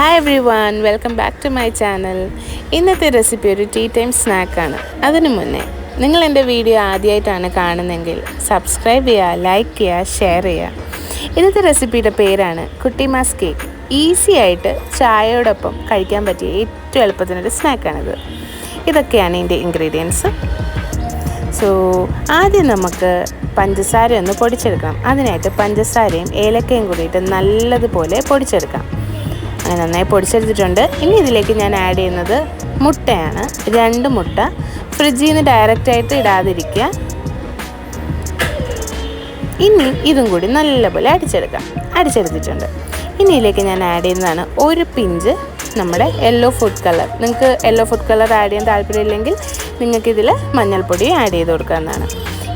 Hi everyone welcome back to my channel ഇന്നത്തെ recipe ഒരു tea time സ്നാക്കാണ് അതിനു മുന്നേ നിങ്ങൾ എന്റെ വീഡിയോ ആദ്യമായിട്ടാണ് കാണുന്നതെങ്കിൽ സബ്സ്ക്രൈബ് ചെയ്യുക ലൈക്ക് ചെയ്യുക ഷെയർ ചെയ്യുക ഇന്നത്തെ റെസിപ്പിയുടെ പേരാണ് കുട്ടിമാസ് കേക്ക് ഈസി ആയിട്ട് ചായയോടൊപ്പം കഴിക്കാൻ പറ്റിയ ഏറ്റവും എളുപ്പത്തിനൊരു സ്നാക്കാണിത് ഇതൊക്കെയാണ് ഇതിന്റെ ഇൻഗ്രീഡിയൻസ് സോ ആദ്യം നമുക്ക് പഞ്ചസാര ഒന്ന് പൊടിച്ചെടുക്കാം അതിനായിട്ട് പഞ്ചസാരയും ഏലക്കയും കൂടിയിട്ട് നല്ലതുപോലെ പൊടിച്ചെടുക്കാം. അങ്ങനെ നന്നായി പൊടിച്ചെടുത്തിട്ടുണ്ട്. ഇനി ഇതിലേക്ക് ഞാൻ ആഡ് ചെയ്യുന്നത് മുട്ടയാണ്. രണ്ട് മുട്ട. ഫ്രിഡ്ജിൽ നിന്ന് ഡയറക്റ്റായിട്ട് ഇടാതിരിക്കുക. ഇനി ഇതും കൂടി നല്ലപോലെ അടിച്ചെടുക്കാം. അടിച്ചെടുത്തിട്ടുണ്ട്. ഇനി ഇതിലേക്ക് ഞാൻ ആഡ് ചെയ്യുന്നതാണ് ഒരു പിഞ്ച് നമ്മുടെ യെല്ലോ ഫുഡ് കളർ നിങ്ങൾക്ക് യെല്ലോ ഫുഡ് കളർ ആഡ് ചെയ്യാൻ താല്പര്യമില്ലെങ്കിൽ നിങ്ങൾക്ക് ഇതിൽ മഞ്ഞൾപ്പൊടി ആഡ് ചെയ്ത് കൊടുക്കാവുന്നതാണ്.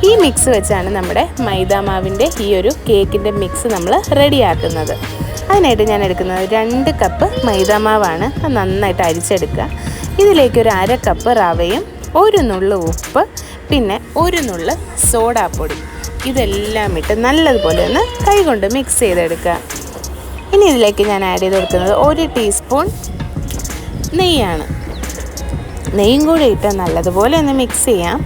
ഈ മിക്സ് വെച്ചാണ് നമ്മുടെ മൈദാ മാവിന്റെ ഈ ഒരു കേക്കിന്റെ മിക്സ് നമ്മൾ റെഡിയാക്കുന്നത് അതിനായിട്ട് ഞാൻ എടുക്കുന്നത് രണ്ട് കപ്പ് മൈദാമാവാണ് അത് നന്നായിട്ട് അരിച്ചെടുക്കുക. ഇതിലേക്ക് ഒരു അര കപ്പ് റവയും ഒരു നുള്ളു ഉപ്പ് പിന്നെ ഒരു നുള്ളു സോഡാപ്പൊടി. ഇതെല്ലാം ഇട്ട് നല്ലതുപോലെ ഒന്ന് കൈകൊണ്ട് മിക്സ് ചെയ്തെടുക്കുക. ഇനി ഇതിലേക്ക് ഞാൻ ആഡ് ചെയ്ത് കൊടുക്കുന്നത് ഒരു ടീസ്പൂൺ നെയ്യാണ്. നെയ്യും കൂടി ഇട്ട് നല്ലതുപോലെ ഒന്ന് മിക്സ് ചെയ്യാം.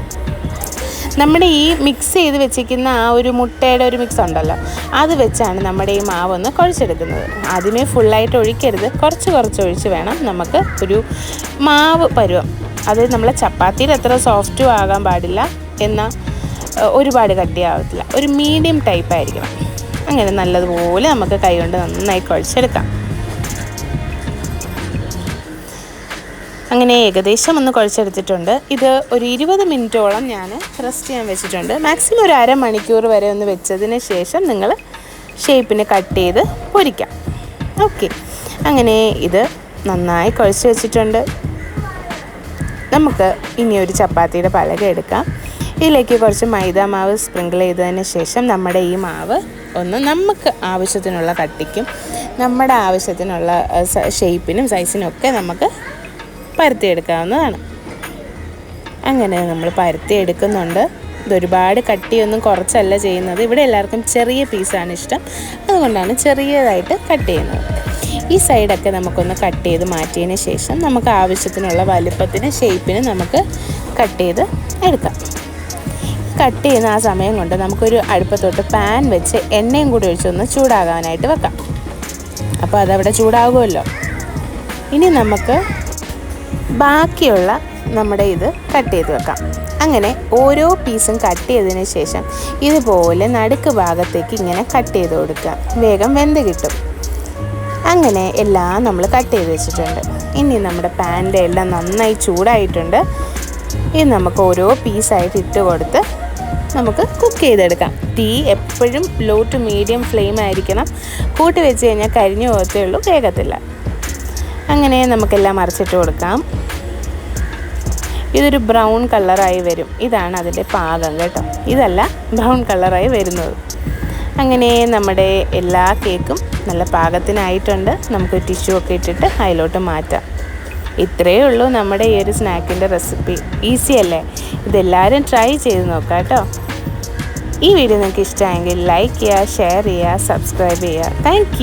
നമ്മുടെ ഈ മിക്സ് ചെയ്ത് വെച്ചിരിക്കുന്ന ആ ഒരു മുട്ടയുടെ ഒരു മിക്സ് ഉണ്ടല്ലോ അത് വെച്ചാണ് നമ്മുടെ ഈ മാവ് ഒന്ന് കുഴച്ചെടുക്കുന്നത്. ആദ്യമേ ഫുള്ളായിട്ട് ഒഴിക്കരുത്. കുറച്ച് കുറച്ച് ഒഴിച്ച് വേണം നമുക്ക് ഒരു മാവ് പരുവം. അത് നമ്മളെ ചപ്പാത്തിയിൽ എത്ര സോഫ്റ്റും ആകാൻ പാടില്ല എന്നാൽ ഒരുപാട് കട്ടിയാവത്തില്ല. ഒരു മീഡിയം ടൈപ്പ് ആയിരിക്കണം. അങ്ങനെ നല്ലതുപോലെ നമുക്ക് കൈകൊണ്ട് നന്നായി കുഴച്ചെടുക്കാം. അങ്ങനെ ഏകദേശം ഒന്ന് കുഴച്ചെടുത്തിട്ടുണ്ട്. ഇത് ഒരു ഇരുപത് മിനിറ്റോളം ഞാൻ റെസ്റ്റ് ചെയ്യാൻ വെച്ചിട്ടുണ്ട്. മാക്സിമം ഒരു അരമണിക്കൂർ വരെ ഒന്ന് വെച്ചതിന് ശേഷം നിങ്ങൾ ഷേപ്പിന് കട്ട് ചെയ്ത് പൊരിക്കാം. ഓക്കെ. അങ്ങനെ ഇത് നന്നായി കുഴച്ച് വെച്ചിട്ടുണ്ട്. നമുക്ക് ഇനി ഒരു ചപ്പാത്തിയുടെ പലക എടുക്കാം. ഇതിലേക്ക് കുറച്ച് മൈദ മാവ് സ്പ്രിങ്കിൾ ചെയ്തതിന് ശേഷം നമ്മുടെ ഈ മാവ് ഒന്ന് നമുക്ക് ആവശ്യത്തിനുള്ള കട്ടിക്കും നമ്മുടെ ആവശ്യത്തിനുള്ള ഷേപ്പിനും സൈസിനും ഒക്കെ നമുക്ക് പരത്തിയെടുക്കാവുന്നതാണ്. അങ്ങനെ നമ്മൾ പരത്തി എടുക്കുന്നുണ്ട് ഇതൊരുപാട് കട്ടിയൊന്നും കുറച്ചല്ല ചെയ്യുന്നത്. ഇവിടെ എല്ലാവർക്കും ചെറിയ പീസാണ് ഇഷ്ടം. അതുകൊണ്ടാണ് ചെറിയതായിട്ട് കട്ട് ചെയ്യുന്നത്. ഈ സൈഡൊക്കെ നമുക്കൊന്ന് കട്ട് ചെയ്ത് മാറ്റിയതിന് ശേഷം നമുക്ക് ആവശ്യത്തിനുള്ള വലുപ്പത്തിന് ഷേപ്പിന് നമുക്ക് കട്ട് ചെയ്ത് എടുക്കാം. കട്ട് ചെയ്യുന്ന ആ സമയം കൊണ്ട് നമുക്കൊരു അടുപ്പത്തോട്ട് പാൻ വെച്ച് എണ്ണയും കൂടി ഒഴിച്ചൊന്ന് ചൂടാകാനായിട്ട് വെക്കാം. അപ്പോൾ അതവിടെ ചൂടാകുമല്ലോ. ഇനി നമുക്ക് ബാക്കിയുള്ള നമ്മുടെ ഇത് കട്ട് ചെയ്ത് വെക്കാം. അങ്ങനെ ഓരോ പീസും കട്ട് ചെയ്തതിന് ശേഷം ഇതുപോലെ നടുക്ക് ഭാഗത്തേക്ക് ഇങ്ങനെ കട്ട് ചെയ്ത് കൊടുക്കുക. വേഗം വെന്ത് കിട്ടും. അങ്ങനെ എല്ലാം നമ്മൾ കട്ട് ചെയ്ത് വെച്ചിട്ടുണ്ട്. ഇനി നമ്മുടെ പാന്റെ എല്ലാം നന്നായി ചൂടായിട്ടുണ്ട്. ഇത് നമുക്ക് ഓരോ പീസായിട്ട് ഇട്ട് കൊടുത്ത് നമുക്ക് കുക്ക് ചെയ്തെടുക്കാം. തീ എപ്പോഴും ലോ ടു മീഡിയം ഫ്ലെയിം ആയിരിക്കണം. കൂട്ടി വെച്ച് കഴിഞ്ഞാൽ കരിഞ്ഞു പോകത്തേ ഉള്ളൂ വേഗത്തില്ല. അങ്ങനെ നമുക്കെല്ലാം മറിച്ചിട്ട് കൊടുക്കാം? ഇതൊരു ബ്രൗൺ കളറായി വരും. ഇതാണ് അതിന്റെ പാകം കേട്ടോ. ഇതല്ല ബ്രൗൺ കളറായി വരുന്നത്. അങ്ങനെ നമ്മുടെ എല്ലാ കേക്കും നല്ല പാകത്തിനായിട്ടുണ്ട്. നമുക്ക് ടിഷ്യൂ ഒക്കെ ഇട്ടിട്ട് അതിലോട്ട് മാറ്റാം. ഇത്രയേ ഉള്ളൂ നമ്മുടെ ഈ ഒരു സ്നാക്കിന്റെ റെസിപ്പി. ഈസി അല്ലേ? ഇതെല്ലാവരും ട്രൈ ചെയ്ത് നോക്കാം കേട്ടോ. ഈ വീഡിയോ നിങ്ങൾക്ക് ഇഷ്ടമായെങ്കിൽ ലൈക്ക് ചെയ്യുക ഷെയർ ചെയ്യുക സബ്സ്ക്രൈബ് ചെയ്യുക. താങ്ക്